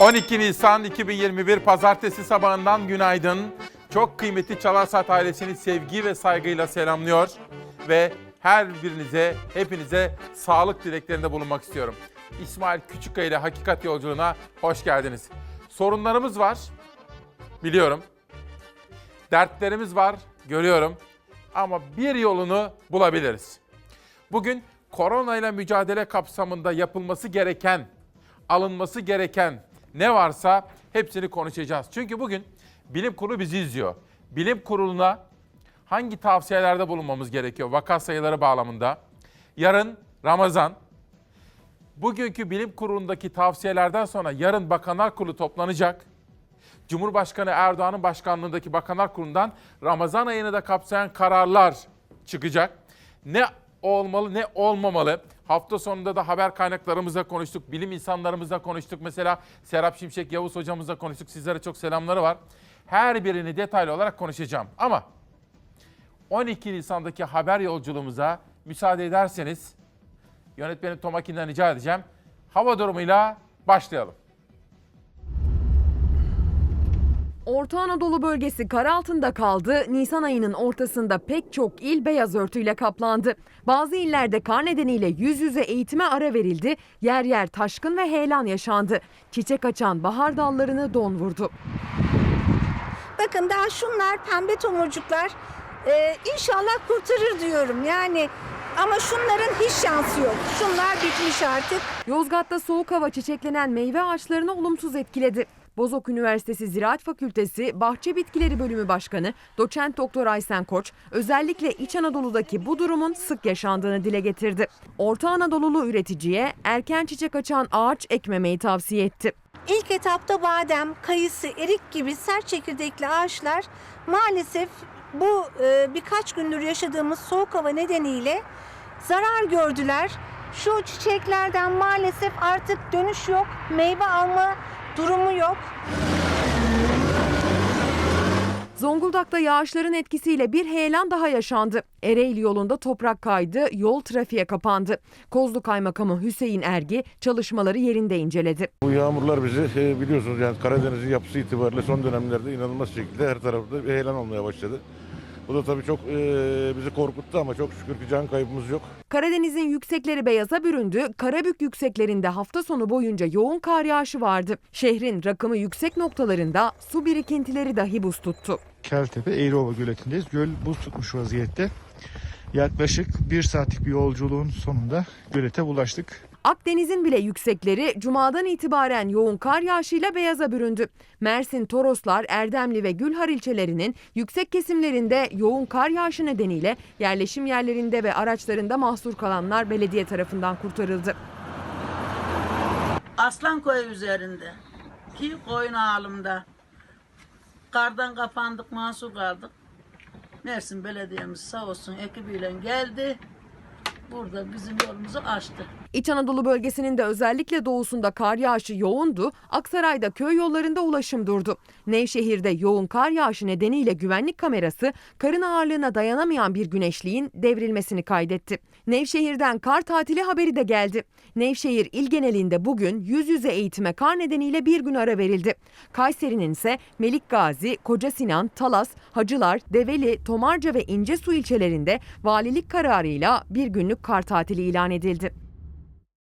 12 Nisan 2021 Pazartesi sabahından günaydın. Çok kıymetli Çalarsat ailesini sevgi ve saygıyla selamlıyor ve her birinize, hepinize sağlık dileklerinde bulunmak istiyorum. İsmail Küçükkaya ile Hakikat Yolculuğuna hoş geldiniz. Sorunlarımız var, biliyorum. Dertlerimiz var, görüyorum. Ama bir yolunu bulabiliriz. Bugün koronayla mücadele kapsamında yapılması gereken, alınması gereken ne varsa hepsini konuşacağız. Çünkü bugün bilim kurulu bizi izliyor. Bilim kuruluna hangi tavsiyelerde bulunmamız gerekiyor vaka sayıları bağlamında? Yarın Ramazan. Bugünkü bilim kurulundaki tavsiyelerden sonra yarın Bakanlar Kurulu toplanacak. Cumhurbaşkanı Erdoğan'ın başkanlığındaki Bakanlar Kurulu'ndan Ramazan ayını da kapsayan kararlar çıkacak. Ne olmalı ne olmamalı. Hafta sonunda da haber kaynaklarımızla konuştuk, bilim insanlarımızla konuştuk. Mesela Serap Şimşek Yavuz hocamızla konuştuk. Sizlere çok selamları var. Her birini detaylı olarak konuşacağım. Ama 12 Nisan'daki haber yolculuğumuza müsaade ederseniz yönetmenim Tomakin'den rica edeceğim. Hava durumuyla başlayalım. Orta Anadolu bölgesi kar altında kaldı. Nisan ayının ortasında pek çok il beyaz örtüyle kaplandı. Bazı illerde kar nedeniyle yüz yüze eğitime ara verildi. Yer yer taşkın ve heyelan yaşandı. Çiçek açan bahar dallarını don vurdu. Bakın daha şunlar pembe tomurcuklar. Ee, inşallah kurtarır diyorum yani. Ama şunların hiç şansı yok. Şunlar bitmiş artık. Yozgat'ta soğuk hava çiçeklenen meyve ağaçlarını olumsuz etkiledi. Bozok Üniversitesi Ziraat Fakültesi Bahçe Bitkileri Bölümü Başkanı Doçent Doktor Aysen Koç özellikle İç Anadolu'daki bu durumun sık yaşandığını dile getirdi. Orta Anadolulu üreticiye erken çiçek açan ağaç ekmemeyi tavsiye etti. İlk etapta badem, kayısı, erik gibi sert çekirdekli ağaçlar maalesef bu e, birkaç gündür yaşadığımız soğuk hava nedeniyle zarar gördüler. Şu çiçeklerden maalesef artık dönüş yok, meyve alma durumu yok. Zonguldak'ta yağışların etkisiyle bir heyelan daha yaşandı. Ereğli yolunda toprak kaydı, yol trafiğe kapandı. Kozlu Kaymakamı Hüseyin Ergi çalışmaları yerinde inceledi. Bu yağmurlar bizi e, biliyorsunuz yani Karadeniz'in yapısı itibariyle son dönemlerde inanılmaz şekilde her tarafta bir heyelan olmaya başladı. Bu da tabii çok e, bizi korkuttu ama çok şükür ki can kaybımız yok. Karadeniz'in yüksekleri beyaza büründü. Karabük yükseklerinde hafta sonu boyunca yoğun kar yağışı vardı. Şehrin rakımı yüksek noktalarında su birikintileri dahi buz tuttu. Keltepe Eğriova göletindeyiz. Göl buz tutmuş vaziyette. Yaklaşık bir saatlik bir yolculuğun sonunda gölete ulaştık. Akdeniz'in bile yüksekleri cumadan itibaren yoğun kar yağışıyla beyaza büründü. Mersin, Toroslar, Erdemli ve Gülhar ilçelerinin yüksek kesimlerinde yoğun kar yağışı nedeniyle yerleşim yerlerinde ve araçlarında mahsur kalanlar belediye tarafından kurtarıldı. Aslanköy üzerinde ki koyun ağalımda kardan kapandık mahsur kaldık. Mersin Belediyemiz sağ olsun ekibiyle geldi. Burada bizim yolumuzu açtı. İç Anadolu bölgesinin de özellikle doğusunda kar yağışı yoğundu. Aksaray'da köy yollarında ulaşım durdu. Nevşehir'de yoğun kar yağışı nedeniyle güvenlik kamerası karın ağırlığına dayanamayan bir güneşliğin devrilmesini kaydetti. Nevşehir'den kar tatili haberi de geldi. Nevşehir il genelinde bugün yüz yüze eğitime kar nedeniyle bir gün ara verildi. Kayseri'nin ise Melik Gazi, Koca Sinan, Talas, Hacılar, Develi, Tomarca ve İncesu ilçelerinde valilik kararıyla bir günlük kar tatili ilan edildi.